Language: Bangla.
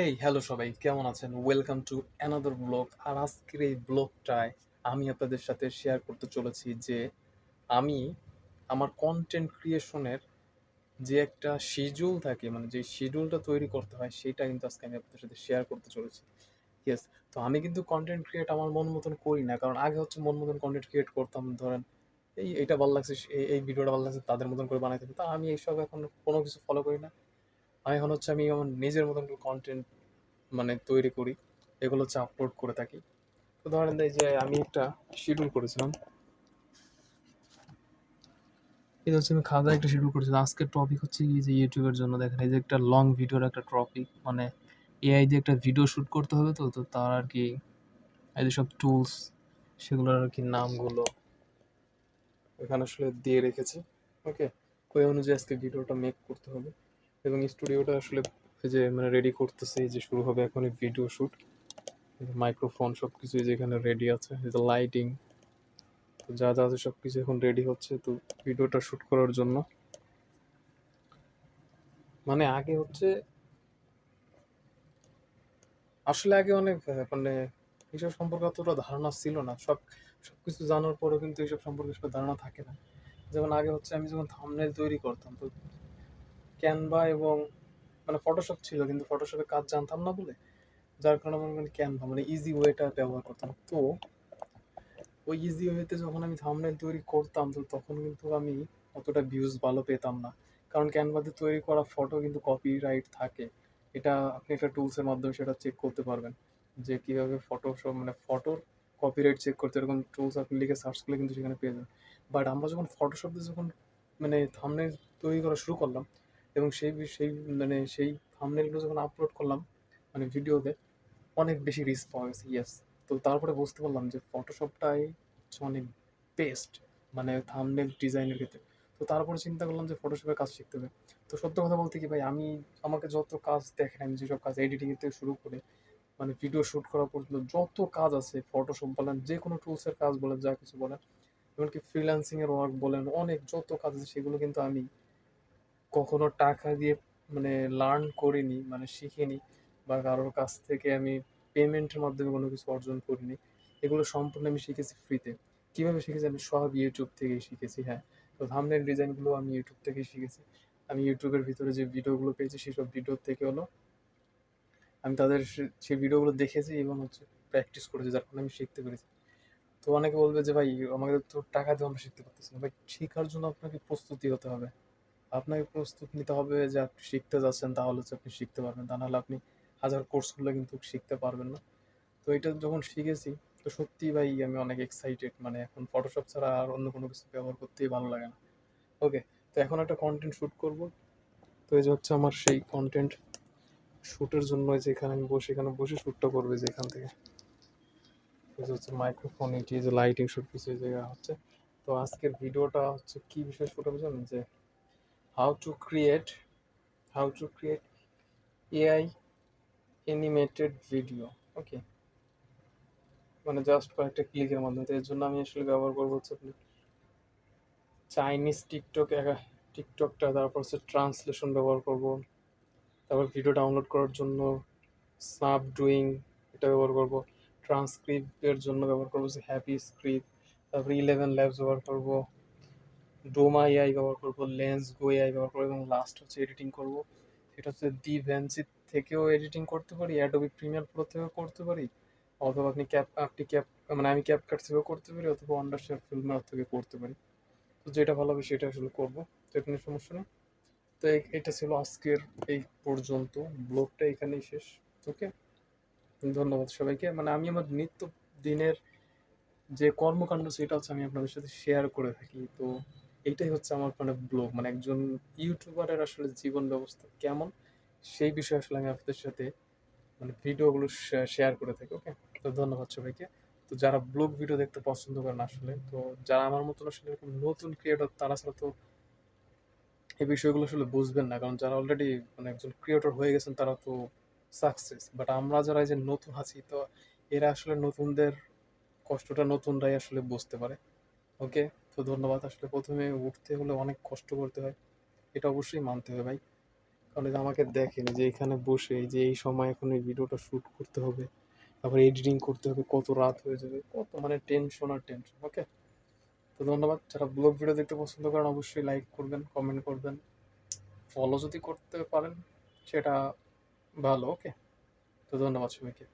এই হ্যালো সবাই, কেমন আছেন? ওয়েলকাম টু অ্যানাদার ব্লগ আর আজকের এই ব্লগটায় আমি আপনাদের সাথে শেয়ার করতে চলেছি যে আমি আমার কন্টেন্ট ক্রিয়েশনের যে একটা শিডিউল থাকে মানে যে শিডিউলটা তৈরি করতে হয়, সেটা কিন্তু আজকে আমি আপনাদের সাথে শেয়ার করতে চলেছি। ইয়েস তো আমি কিন্তু কন্টেন্ট ক্রিয়েট আমার মন মতন করি না, কারণ আগে হচ্ছে মন মতন কন্টেন্ট ক্রিয়েট করতাম, ধরেন এই এটা ভালো লাগছে, এই ভিডিওটা ভালো লাগছে, তাদের মতন করে বানাইতে তা আমি এইসব এখন কোনো কিছু ফলো করি না। আমি এখন হচ্ছে আমি আমার নিজের মতন কন্টেন্ট মানে তৈরি করি, এগুলো হচ্ছে আপলোড করে থাকি। তো ধরেন এই যে আমি একটা শিডিউল করেছিলাম। এটা হচ্ছে আমি খাওয়া একটা শিডিউল করেছিলাম। আজকের টপিক হচ্ছে কি যে ইউটিউবের জন্য দেখেন, এই যে একটা লং ভিডিওর একটা টপিক মানে এআই দিয়ে একটা ভিডিও শ্যুট করতে হবে তো তো তার আর কি, এই যে সব টুলস সেগুলোর আর কি নামগুলো এখানে আসলে দিয়ে রেখেছি। ওকে ওই অনুযায়ী আজকে ভিডিওটা মেক করতে হবে। এবং স্টুডিওটা আসলে যে মানে রেডি করতেছে যে শুরু হবে এখন ভিডিও শ্যুট মাইক্রোফোন সব কিছু যেখানে রেডি আছে যে লাইটিং যা যা আছে সব কিছু এখন রেডি হচ্ছে, তো ভিডিওটা শ্যুট করার জন্য। মানে আগে হচ্ছে, আসলে আগে অনেক মানে এইসব সম্পর্কে অতটা ধারণা ছিল না। সব সব কিছু জানার পরেও কিন্তু এইসব সম্পর্কে ধারণা থাকে না। যেমন আগে হচ্ছে আমি যখন থাম্বনেল তৈরি করতাম, তো ক্যানভা এবং মানে ফটোশপ ছিল, কিন্তু ফটোশপে কাজ জানতাম না বলে, যার কারণে মনে করেন ক্যানভা মানে ইজি ওয়েটা ব্যবহার করতাম। তো, ওই ইজি ওয়েতে যখন আমি থাম্বনেল তৈরি করতাম, তো তখন কিন্তু আমি অতটা ভিউজ ভালো পেতাম না। কারণ ক্যানভাতে তৈরি করা ফটো কিন্তু কপিরাইট থাকে। এটা আপনি একটা টুলসের মাধ্যমে সেটা চেক করতে পারবেন। যে কীভাবে ফটোশপ মানে ফটোর কপিরাইট চেক করতে, এরকম টুলস আপনি লিখে সার্চ করলে কিন্তু সেখানে পেয়ে যাবেন। বাট আমরা যখন ফটোশপ যখন মানে থাম্বনেল তৈরি করা শুরু করলাম এবং সেই সেই মানে সেই থামনেলগুলো যখন আপলোড করলাম মানে ভিডিওতে অনেক বেশি রিস্ক পাওয়া গেছে ইয়েস তো তারপরে বুঝতে পারলাম যে ফটোশপটাই হচ্ছে অনেক বেস্ট মানে থামনেল ডিজাইনের ক্ষেত্রে। তো তারপরে চিন্তা করলাম যে ফটোশপের কাজ শিখতে হবে। তো সত্য কথা বলতে কি ভাই, আমি, আমাকে যত কাজ দেখেন, আমি যেসব কাজ এডিটিং থেকে শুরু করে মানে ভিডিও শ্যুট করা পর্যন্ত যত কাজ আছে ফটোশপ বলেন, যে কোনো টুলসের কাজ বলেন, যা কিছু বলেন, এমনকি ফ্রিল্যান্সিংয়ের ওয়ার্ক বলেন, অনেক যত কাজ আছে, সেগুলো কিন্তু আমি কখনো টাকা দিয়ে মানে লার্ন করিনি মানে শিখিনি বা কারোর কাছ থেকে আমি পেমেন্টের মাধ্যমে কোনো কিছু অর্জন করিনি, এগুলো সম্পূর্ণ আমি শিখেছি ফ্রিতে কীভাবে শিখেছি আমি সব ইউটিউব থেকেই শিখেছি হ্যাঁ। তো থাম্বনেল ডিজাইনগুলো আমি ইউটিউব থেকেই শিখেছি। আমি ইউটিউবের ভিতরে যে ভিডিওগুলো পেয়েছি, সেসব ভিডিও থেকে হলো আমি তাদের সেই ভিডিওগুলো দেখেছি এবং হচ্ছে প্র্যাকটিস করেছি, যার ফলে আমি শিখতে পেরেছি। তো অনেকে বলবে যে, ভাই আমাদের তো টাকা দিয়ে আমরা শিখতে পারতেছি না। ভাই, শেখার জন্য আপনাকে প্রস্তুতি হতে হবে। আপনাকে প্রস্তুত নিতে হবে যে আপনি শিখতে যাচ্ছেন, তাহলে হচ্ছে আপনি শিখতে পারবেন। তা নাহলে আপনি হাজার কোর্স করলে কিন্তু শিখতে পারবেন না। তো এটা যখন শিখেছি, তো সত্যি ভাই আমি অনেক এক্সাইটেড মানে এখন ফটোশপ ছাড়া আর অন্য কোনো কিছু ব্যবহার করতেই ভালো লাগে না। ওকে তো এখন একটা কন্টেন্ট শ্যুট করব। তো এই যে হচ্ছে আমার সেই কন্টেন্ট শ্যুটের জন্য এই যে এখানে আমি বসে, এখানে বসে শ্যুটটা করবে যে এখান থেকে। এই যে হচ্ছে মাইক্রোফোন এটি যে লাইটিং শ্যুট কিছু জায়গা হচ্ছে। তো আজকের ভিডিওটা হচ্ছে কী বিষয়ে শ্যুট হবে জানেন? যে how to create how to create AI animated video okay মানে জাস্ট কয়েকটা ক্লিকের মাধ্যমে। এর জন্য আমি আসলে ব্যবহার করব হচ্ছে আপনি চাইনিজ টিকটক টিকটকটা তারপর হচ্ছে ট্রান্সলেশন ব্যবহার করব। তারপর ভিডিও ডাউনলোড করার জন্য স্নাপ ডুইং এটা ব্যবহার করব। ট্রান্সক্রিপ্টের জন্য ব্যবহার করব হচ্ছে হ্যাপি স্ক্রিপ্ট তারপর ইলেভেন ল্যাবস ব্যবহার করব। ডোমা এআই ব্যবহার করব লেন্স গো এআই ব্যবহার করব এবং লাস্ট হচ্ছে এডিটিং করব। সেটা হচ্ছে ডি ভ্যান্সি থেকেও এডিটিং করতে পারি অ্যাডোবি প্রিমিয়ার প্রো থেকেও করতে পারি, অথবা আপনি ক্যাপ আপনি ক্যাপ মানে আমি ক্যাপ কাট থেকেও করতে পারি, অথবা আন্ডারশেয়ার ফিল্মার থেকে করতে পারি। তো যেটা ভালো হবে সেটা আসলে করব, তো এখানে সমস্যা নেই। তো এটা ছিল আজকের এই পর্যন্ত, ব্লগটা এখানেই শেষ, ওকে? ধন্যবাদ সবাইকে মানে আমি আমার নিত্য দিনের যে কর্মকাণ্ড সেটা হচ্ছে আমি আপনাদের সাথে শেয়ার করে থাকি, তো এইটাই হচ্ছে আমার মানে ব্লগ মানে একজন ইউটিউবারের আসলে জীবন ব্যবস্থা কেমন, সেই বিষয়ে আসলে আমি আপনাদের সাথে মানে ভিডিওগুলো শেয়ার করে থাকি ওকে তো ধন্যবাদ সবাইকে। তো যারা ব্লগ ভিডিও দেখতে পছন্দ করেন আসলে, তো যারা আমার মতন আসলে এরকম নতুন ক্রিয়েটর তারা ছাড়া তো এই বিষয়গুলো আসলে বুঝবেন না, কারণ যারা অলরেডি মানে একজন ক্রিয়েটর হয়ে গেছেন, তারা তো সাকসেস বাট আমরা যারা এই যে নতুন আছি, তো এরা আসলে নতুনদের কষ্টটা নতুনরাই আসলে বুঝতে পারে ওকে তো ধন্যবাদ। আসলে প্রথমে উঠতে হলে অনেক কষ্ট করতে হয়, এটা অবশ্যই মানতে হবে ভাই। কারণ আমাকে দেখেন যে এখানে বসে যে এই সময় এখন এই ভিডিওটা শ্যুট করতে হবে, তারপর এডিটিং করতে হবে, কত রাত হয়ে যাবে, কত মানে টেনশন আর টেনশন ওকে তো ধন্যবাদ। যারা ব্লগ ভিডিও দেখতে পছন্দ করেন, অবশ্যই লাইক করবেন কমেন্ট করবেন। ফলো যদি করতে পারেন, সেটা ভালো ওকে তো ধন্যবাদ সবাইকে।